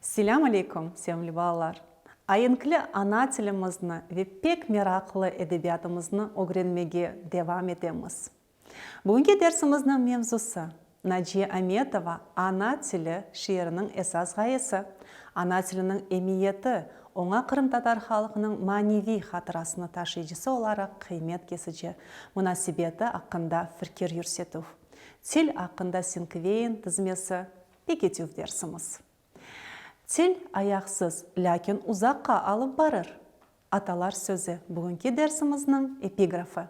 Selam алейкум, sevimli балалар. Айынкілі ана ve pek meraklı edebiyatımızны öğrenmege devam etemiz. Бүгінгі дәрсіміздің мевзусы Наджия Аметова ана тілі шиырының esas ғайысы. Ана тілінің эмиеті оңа қырым татар халқының маневи хатырасыны ташыйжысы оларақ қимет кесіже мұнасибеті ақында фіркер юрсетув. Тіл ақында синквейн тізмесі пекетюв дерсіміз. Тіл аяқсыз, ләкин ұзаққа алып барыр. Аталар сөзі бүгінгі дәрсіміздің эпиграфы.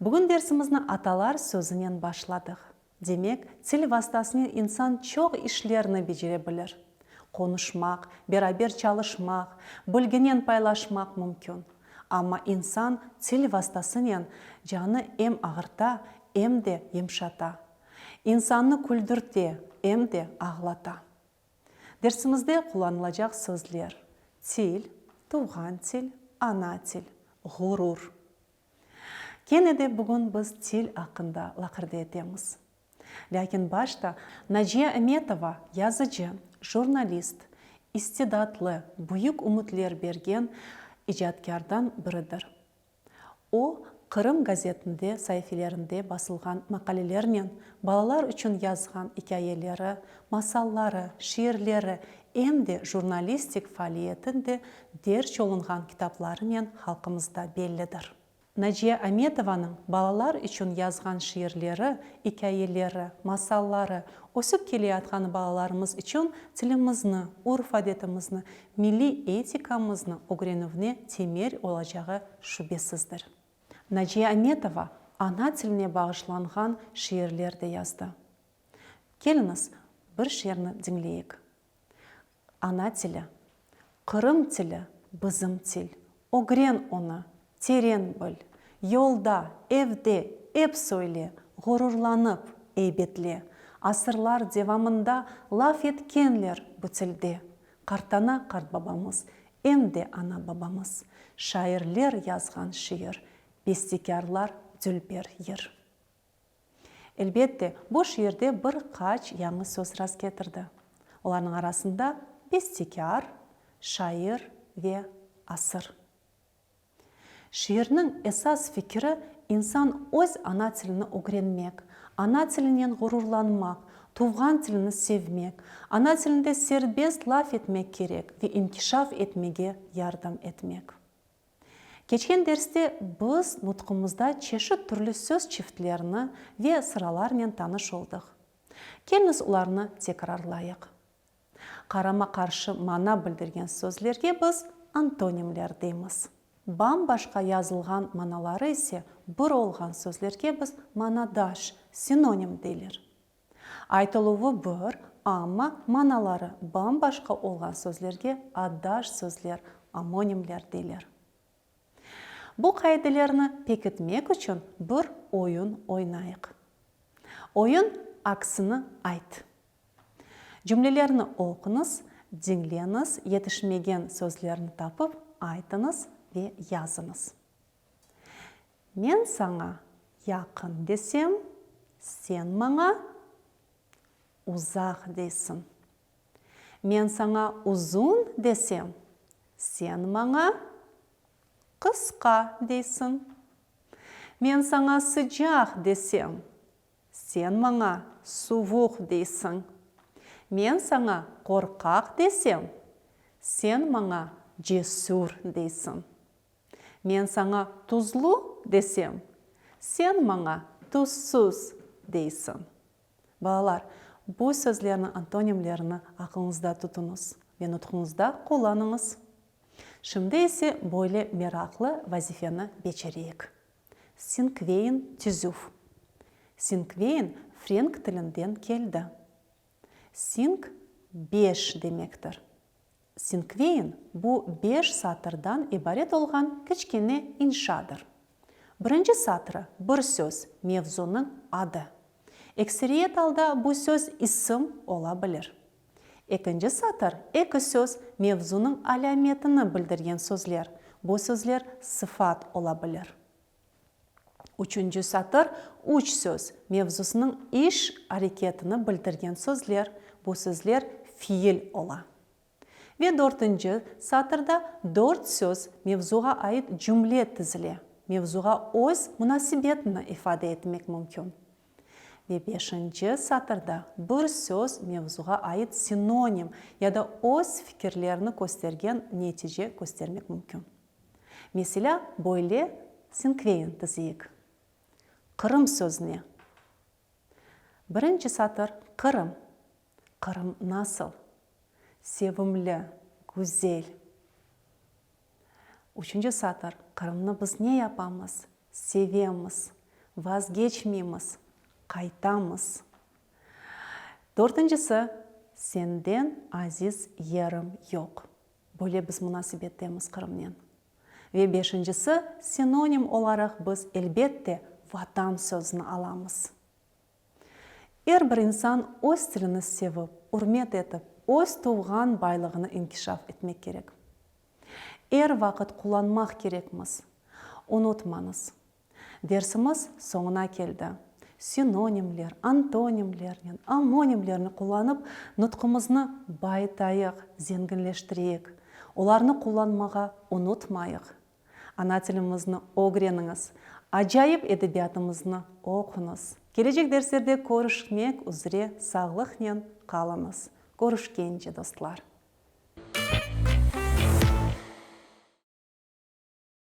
Бүгін дәрсіміздің аталар сөзінен башладық. Демек, тіл вастасымен инсан чоқ ішлеріні бежере білір. Конышмақ, берабер чалышмақ, білгенен пайлашмақ мүмкін. Ама инсан тіл вастасымен жаны эм ағырта, эм де емшата. Инсанны күлдірте, эм де ағлата. Дәрсімізде қоланылacak сөзлер. Тіл, туған тіл, ана тіл, ғұрур. Кенеде бүгін біз тіл ақында лақырды етеміз. Ләкин башта Наджия Аметова yazıcı, журналист, истедатлы, бұйық үмітлер берген ижаткардан бірідір. О, Қырым газетінде сайфилерінде басылған мақалелерінен балалар үшін yazған икаелері, масаллары, ширлері, әмде журналистик фәалиетінде дер жолынған кітаплары мен халқымызда беллідір. Наджия Аметованың балалар үшін yazған ширлері, икаелері, масаллары өсіп келе атқан балаларымыз үшін тілімізні, урф әдетімізні, милли этикамызны öğrenуіне темер олачағы шүбесіздір. Наджия Аметова ана тіліне бағышланған шиерлерді yazды. Келіңіз, бір шиерні діңлейік. Ана тілі, Қырым тілі, бізім тіл. Огрен оны, терен біл. Йолда, евде, еп сөйле, ғұрурланып, ейбетле. Асырлар девамында лаф еткенлер бүтілде. Қартана қарт бабамыз, емде ана бабамыз. Шайырлер yazған шиыр – бестекарлар дүлбер ер. Әлбетте, бұл шиырде бір қач яңы сөз рас кетірді. Олардың арасында бестекар, шайыр ве асыр. Шиырның esas фикірі инсан өз ана тіліні öğrenmek, ана тілінен ғұрурланмақ, туған тіліні sevmek, ана тілінде сербест лаф етмек керек ве инкишаф етмеге ярдам етмек. Кечкен дәрісте біз нұтқымызда чеші түрлі сөз чифтлеріні ве сыралармен таныш олдық. Келіңіз оларны текрарлайық. Қарама қаршы мана білдірген сөзлерге біз антонимлер дейміз. Бам башқа yazылған маналары есе бір олған сөзлерге біз манадаш, синоним дейлер. Айтылуы бір, ама маналары бам башқа олған сөзлерге адаш сөзлер, амонимлер дейлер. Бұл қайдаларны пекітмек үшін бір ойын ойнайық. Ойын аксыны айт. Жүмлелеріні оқыңыз, деңленіз, етішмеген сөзлерін тапып, айтыңыз ве языңыз. Мен саңа яқын десем, сен маңа ұзақ дейсің. Мен саңа ұзун десем, сен маңа қысқа дейсің. Мен саңа sıcақ десем, сен маңа суық дейсің. Мен саңа қорқақ десем, сен маңа жесур дейсің. Мен саңа тұзлы десем, сен маңа тұзсыз дейсің. Балалар, бұл сөзлерінің антонимлеріні ақылыңызда тұтыңыз, мен ұтқыңызда қоланыңыз. Şimdi ise böyle meraklı vazifeni geçireyik. Sinkveyin tüzüf. Sinkveyin Frank tilinden keldi. Sink beş demektir. Sinkveyin bu beş satırdan ibaret olgan kichkine inşadır. Birinci satırı bir söz mevzunun adı. Eksiriyet alda bu söz isim olabilir. Екінші сатыр екі сөз мевзуның аляметіні білдірген сөзлер. Бұл сөзлер сыфат ола білір. Үшінші сатыр үш сөз мевзусының іш әрекетіні білдірген сөзлер. Бұл сөзлер фиил ола. Ve dördüncü satırda dört söz mevzuға ait cümle tizili. Mevzuға öz münasibetini ifade etmek mümkün. Beşinci satırda bir söz mevzuға ait sinonim ya da öz fikirlerini göstergen netice göstermek mümkün. Mesela böyle sinkveyin tiziyik. Kırım sözüne. Birinci satır Kırım. Kırım nasıl? Sevimli, güzel. Üçüncü satır Kırım'ını biz ne yapamız? Sevemiz, vazgeçmeyimiz, kaytamız. Dördüncüsü senden aziz yerim yok. Böyle biz münasibettemiz Kırım'nen. Ve beşincisi sinonim olarak biz elbette vatan sözünü alamız. Her bir insan öz tilini sevip, hürmet etip, öz tuğan байлығını inkişaf etmek gerek. Her vakit kullanmak gerekmiz. Unutmanız. Dersimiz sonuna Sinonimler, antonimler, амонимлерni kullanıp nutqimizni baytayıq, zenginleştireyik. Оларны kullanmağa unutmayıq. Ана тілімізді öğreniniz. Acayip edebiyatımızны оқыңыз. Gelecek derslerde görüşmek üzere sağlıkla kalınız. Görüşkence dostlar.